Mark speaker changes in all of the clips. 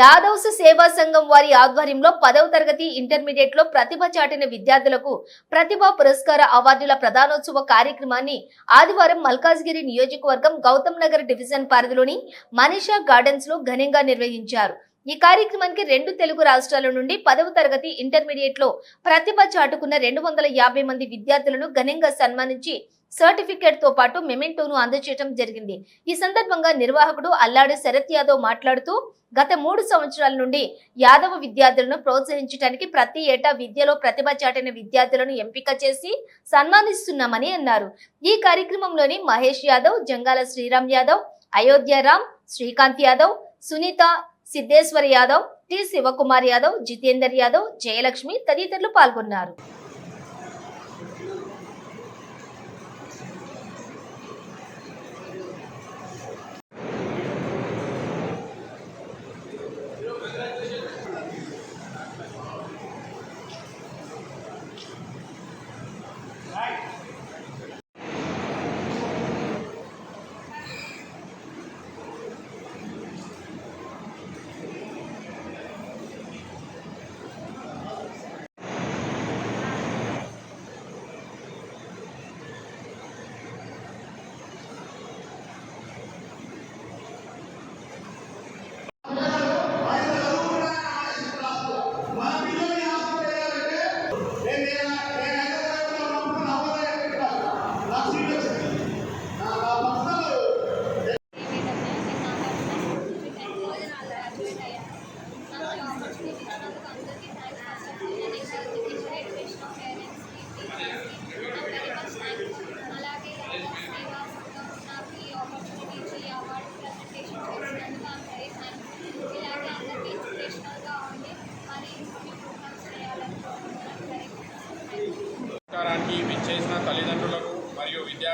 Speaker 1: Yadavs సేవా సంఘం వారి ఆధ్వర్యంలో పదవ తరగతి ఇంటర్మీడియట్లో ప్రతిభ చాటిన విద్యార్థులకు ప్రతిభా పురస్కార అవార్డుల ప్రధానోత్సవ కార్యక్రమాన్ని ఆదివారం మల్కాజ్గిరి నియోజకవర్గం గౌతమ్ నగర్ డివిజన్ పరిధిలోని మనీషా గార్డెన్స్లో ఘనంగా నిర్వహించారు. ఈ కార్యక్రమానికి రెండు తెలుగు రాష్ట్రాల నుండి పదవ తరగతి ఇంటర్మీడియట్లో ప్రతిభ చాటుకున్న రెండు వందల యాభై మంది విద్యార్థులను ఘనంగా సన్మానించి సర్టిఫికేట్తో పాటు మెమెంటోను అందజేయడం జరిగింది. ఈ సందర్భంగా నిర్వాహకుడు అల్లాడి శరత్ యాదవ్ మాట్లాడుతూ గత మూడు సంవత్సరాల నుండి యాదవ విద్యార్థులను ప్రోత్సహించడానికి ప్రతి ఏటా విద్యలో ప్రతిభ చాటిన విద్యార్థులను ఎంపిక చేసి సన్మానిస్తున్నామని అన్నారు. ఈ కార్యక్రమంలోని మహేష్ యాదవ్ జంగాల శ్రీరామ్ యాదవ్ అయోధ్య రామ్ శ్రీకాంత్ యాదవ్ సునీత సిద్ధేశ్వర్ యాదవ్ టి శివకుమార్ యాదవ్ జితేందర్ యాదవ్ జయలక్ష్మి తదితరులు పాల్గొన్నారు.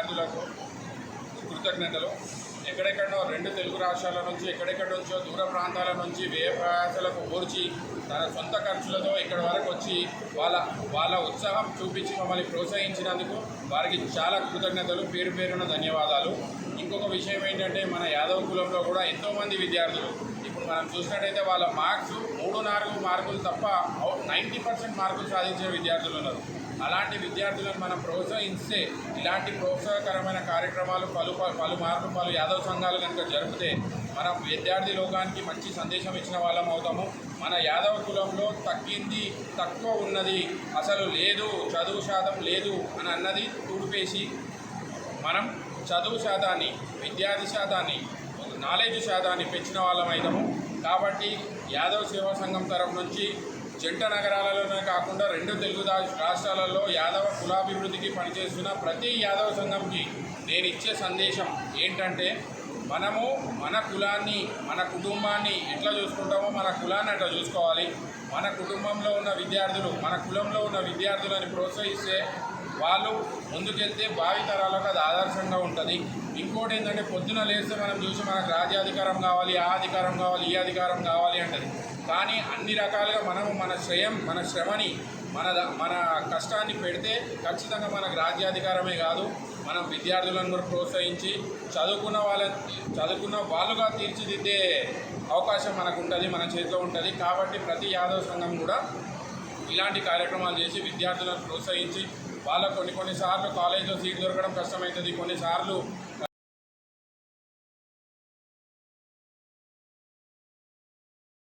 Speaker 2: విద్యార్థులకు కృతజ్ఞతలు. ఎక్కడెక్కడో రెండు తెలుగు రాష్ట్రాల నుంచి ఎక్కడెక్కడ నుంచో దూర ప్రాంతాల నుంచి వ్యయ ప్రయాసాలకు ఓర్చి తన సొంత ఖర్చులతో ఇక్కడ వరకు వచ్చి వాళ్ళ వాళ్ళ ఉత్సాహం చూపించి మమ్మల్ని ప్రోత్సహించినందుకు వారికి చాలా కృతజ్ఞతలు పేరు పేరున ధన్యవాదాలు. ఇంకొక విషయం ఏంటంటే మన యాదవ కులంలో కూడా ఎంతోమంది విద్యార్థులు. ఇప్పుడు మనం చూసినట్టయితే వాళ్ళ మార్క్స్ మూడు నాలుగు మార్కులు తప్ప నైంటీ పర్సెంట్ మార్కులు సాధించిన విద్యార్థులు ఉన్నారు. అలాంటి విద్యార్థులను మనం ప్రోత్సహిస్తే ఇలాంటి ప్రోత్సాహకరమైన కార్యక్రమాలు పలు పలు మార్పు పలు యాదవ సంఘాలు కనుక జరిపితే మనం విద్యార్థి లోకానికి మంచి సందేశం ఇచ్చిన వాళ్ళం అవుతాము. మన యాదవ కులంలో తగ్గింది తక్కువ ఉన్నది అసలు లేదు చదువు శాతం లేదు అని అన్నది తూడిపేసి మనం చదువు శాతాన్ని విద్యార్థి శాతాన్ని నాలెడ్జ్ శాతాన్ని పెంచిన వాళ్ళం అవుతాము. కాబట్టి యాదవ్ సేవా సంఘం తరఫు నుంచి జంట నగరాలలోనే కాకుండా రెండు తెలుగు రాష్ట్రాలలో యాదవ కులాభివృద్ధికి పనిచేస్తున్న ప్రతి యాదవ సంఘంకి నేను ఇచ్చే సందేశం ఏంటంటే మనము మన కులాన్ని మన కుటుంబాన్ని ఎట్లా చూసుకుంటామో మన కులాన్ని అట్లా చూసుకోవాలి. మన కుటుంబంలో ఉన్న విద్యార్థులు మన కులంలో ఉన్న విద్యార్థులని ప్రోత్సహిస్తే వాళ్ళు ముందుకెళ్తే భావి తరాలకు అది ఆదర్శంగా ఉంటుంది. ఇంకోటి ఏంటంటే పొద్దున లేస్తే మనం చూసి మనకు రాజ్యాధికారం కావాలి ఆ అధికారం కావాలి ఈ అధికారం కావాలి అంటది. కానీ అన్ని రకాలుగా మనము మన శ్రయం మన శ్రమని మన మన కష్టాన్ని పెడితే ఖచ్చితంగా మనకు రాజ్యాధికారమే కాదు. మనం విద్యార్థులను కూడా ప్రోత్సహించి చదువుకున్న వాళ్ళ చదువుకున్న వాళ్ళుగా తీర్చిదిద్దే అవకాశం మనకు ఉంటుంది మన చేతిలో ఉంటుంది. కాబట్టి ప్రతి యాదవ సంఘం కూడా ఇలాంటి కార్యక్రమాలు చేసి విద్యార్థులను ప్రోత్సహించి వాళ్ళ కొన్ని కొన్నిసార్లు కాలేజీలో సీట్ దొరకడం కష్టమవుతుంది కొన్నిసార్లు